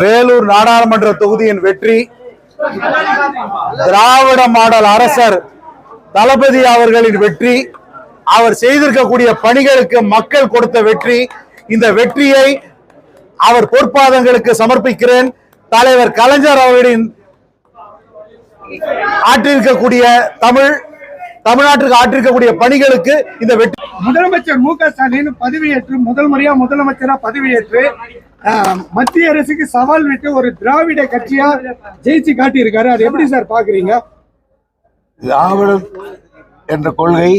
வேலூர் நாடாளுமன்ற தொகுதியின் வெற்றி. திராவிட மாடல் அரசர் தளபதி அவர்களின் வெற்றி. அவர் செய்திருக்கக்கூடிய பணிகளுக்கு மக்கள் கொடுத்த வெற்றி. இந்த வெற்றியை அவர் பொற்பாதங்களுக்கு சமர்ப்பிக்கிறேன். தலைவர் கலைஞர் அவர்களின் ஆற்றிருக்கக்கூடிய தமிழ் தமிழ்நாட்டிற்கு ஆற்றிருக்கக்கூடிய பணிகளுக்கு இந்த வெற்றி. முதலமைச்சர் மு க ஸ்டாலின் பதவியேற்று முதல் முறையா முதலமைச்சரா பதவியேற்று மத்திய அரசுக்கு சவால் விட்டு ஒரு திராவிட கட்சியா ஜெயிச்சு காட்டியிருக்காரு. அது எப்படி சார் பாக்குறீங்க? திராவிடம் என்ற கொள்கை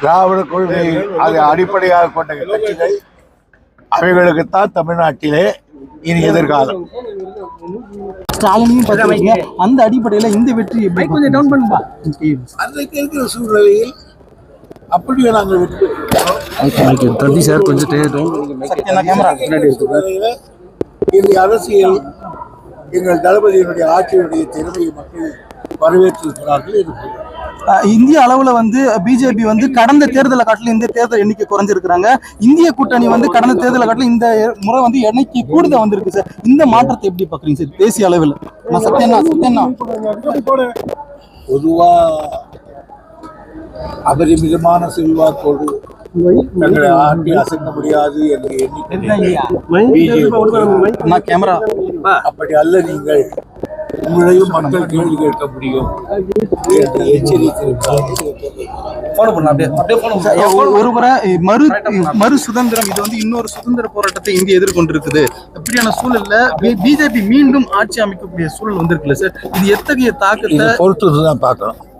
திராவிட கொள்கை அதை அடிப்படையாக கொண்ட கட்சிகள் அவைகளுக்குத்தான் தமிழ்நாட்டிலே இனி எதிர்காலம். ஸ்டாலினையும் பார்த்துருக்கீங்க அந்த அடிப்படையில இந்த வெற்றி எப்படி கொஞ்சம் டவுன் பண்ணுப்பா அன்றைக்கு இருக்கிற சூழ்நிலையில் அப்படியே நாங்கள் வெற்றி. தம்பி சார் கொஞ்சம் இந்த அரசியல் எங்கள் தளபதியினுடைய ஆட்சியினுடைய திறமையை மக்கள் வரவேற்றிருக்கிறார்கள் என்று. இந்திய அளவுல வந்து பிஜேபி வந்து கடந்த தேர்தலை காட்டிலும் இந்த தேர்தல் எண்ணிக்கை குறைஞ்சிருக்கிறாங்க. இந்திய கூட்டணி வந்து கடந்த தேர்தலை காட்டிலும் இந்த முறை வந்து எண்ணிக்கை கூடுதல் வந்திருக்கு சார் இந்த மாற்றத்தை எப்படி பாக்குறீங்க சார் தேசிய அளவில். நான் சத்யண்ணா சத்யண்ணா பொதுவா அபரிமிதமான செல்வாக்கோடு தங்களை ஆட்டி அசைக்க முடியாது என்று அப்படி அல்ல நீங்கள். உங்களையும் மக்கள் கேள்வி கேட்க முடியும். என்று ஒரு- ஒருமுறை மறு மறு சுதந்திரம் இது வந்து இன்னொரு சுதந்திர போராட்டத்தை இந்தியா எதிர்கொண்டிருக்குது. அப்படியான சூழல்ல பிஜேபி மீண்டும் ஆட்சி அமைக்கக்கூடிய சூழல் வந்திருக்குல்ல சார்? இது எத்தகைய தாக்கத்தை பொறுத்து தான் பார்க்கலாம் ம்,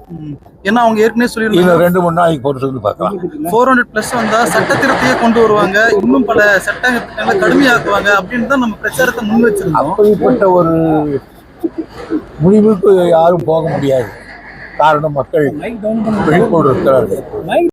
ஏன்னா அவங்க ஏற்கனவே சொல்லியிருந்தாங்க. ரெண்டு மூணு நாளைக்கு பொறுத்து வந்து பார்க்கலாம். ஃபோர் ஹண்ட்ரட் பிளஸ் வந்தா சட்ட திருத்தையே கொண்டு வருவாங்க. இன்னும் பல சட்டங்களை கடுமையாக்குவாங்க அப்படின்னு தான் நம்ம பிரச்சாரத்தை முன் வச்சிருந்தோம். அப்படிப்பட்ட ஒரு முடிவுக்கு யாரும் போக முடியாது. காரணம் மக்கள் விழிப்போடு இருக்கிறார்கள்.